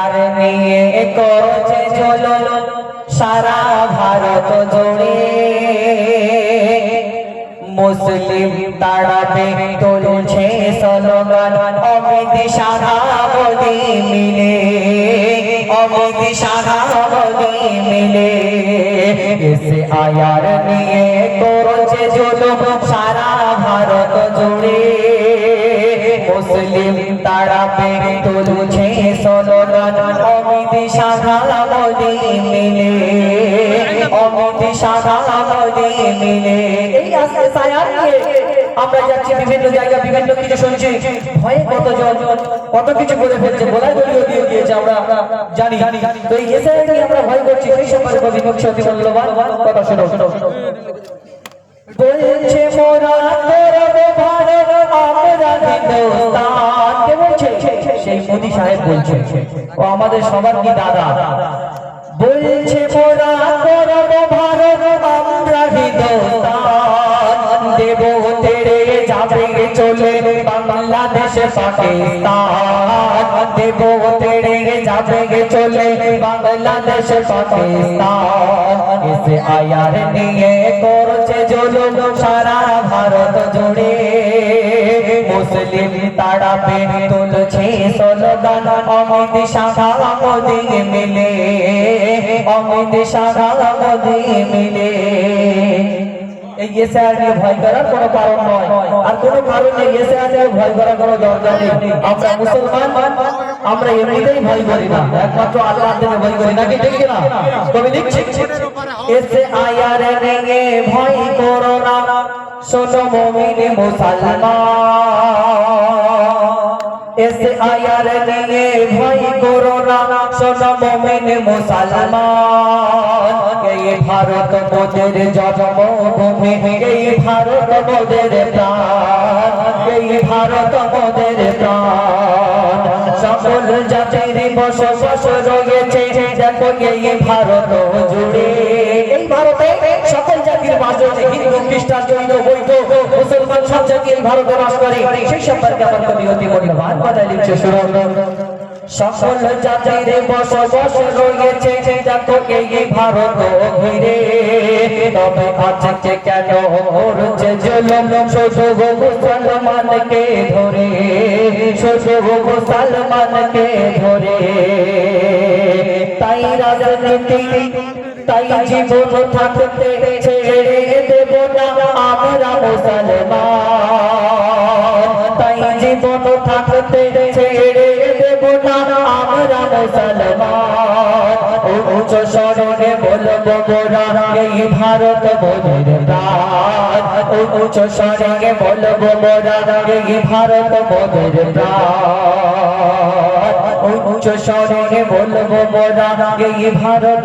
আর নিয়ে করছে চলো সারা ভারত জুড়ে। মুসলিম তাড়াতে তুলছে স্লোগান অমিত সাধাবদি মিলে, অমিত সাধাবদি মিলে। এসে আয়ার নিয়ে করছে চলো সারা ভারত জুড়ে। মুসলিম তাড়াতে তুলছে। স্লোগান অমিত মিলে। অমিত সাধাবদি মিলে। এই আজকে সায়ার নিয়ে আমরা যাচ্ছি বিভিন্ন জায়গা বিভিন্ন কিছু শুনছি। ভয়ে কত জন কত কিছু বলে ফেলছে বলাই বলিও দিয়ে দিয়েছে আমরা জানি। তো এই এসে আমরা ভয় করছি। সেই সম্পর্কে সত্যি মূল্যবান কথা শোনো বলছে কে বলছে? সেই মোদি সাহেব বলছে। ও আমাদের সবার কি দাদা? বলছে বাংলাদেশ, পাকিস্তান। দেব তেরে যাবে চলে বাংলাদেশ, পাকিস্তান। এসে আয়ার নিয়ে করছে জুলুম সারা ভারত জুড়ে। মুসলিম তারা তাড়াবে তুলছে স্লোগান, অমিত শাখা মোদি মিলে। অমিত শাখা মোদি মিলে। এই এসে আর ভয় করার কোনো কারণ নয়। আর কোনো কারণ এসে আর ভয় করার কোনো দরকার নেই। আমরা মুসলমান, আমরা এমনিতেই ভয় করি না। একমাত্র আল্লাহ থেকে ভয় করি, নাকি ঠিক না কবি লিখছে এসে আয়ার ভয় করো না। শোনো মুমিন মুসলমান। এসে আয়ার নিয়ে ভয় করো না। শোনো মুমিন মুসলমান। এই ভারত মোদের জন্মভূমি? এই ভারত মোদের প্রাণ? এই ভারত মোদের প্রাণ? সকল জাতির বসবাস রয়েছে। দেখো এই ভারত জুড়ে। এই ভারতে জাতির বাস রয়েছে হিন্দু, খ্রিস্টান, জৈন, বৌদ্ধ, মুসলমান সব জাতি এই ভারতে বাস করে, সেই সম্পর্কে আমার কবি অতি মূল্যবান কথা লিখছে শুনুন সকল জাতির বসবাস রয়েছে, দেখো এই ভারত ঘিরে। তবে আজকে কেন করছে জুলুম? শুধু মুসলমানকে ধরে, শুধু মুসলমানকে ধরে। তাই রাজনীতি তাই জীবন থাকতে ছেড়ে দেব না আমরা মুসলমান। তাই জীবন থাকতে ছেড়ে দেব না আমরা মুসলমান। উচ্চ স্মরণে বলব মোরা, এই ভারত মোদের প্রাণ। উচ্চ স্মরণে বলব এই ভারত উচ্চ বলব এই ভারত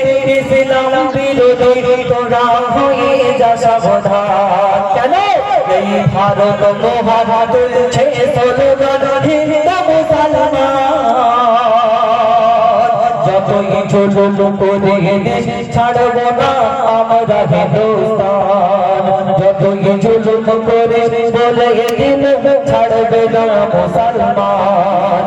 ইসলাম বিরোধী তোরা হয়ে যা সাবধান। কেন? এই ভারত মহান তুলছে স্লোগান হিন্দু মুসলমান। যতই ছোট করে দেশ ছাড়ব না, আমরা হিন্দুস্তান। যতই ছোট করে বলে দিন ছাড়বে না মুসলমান।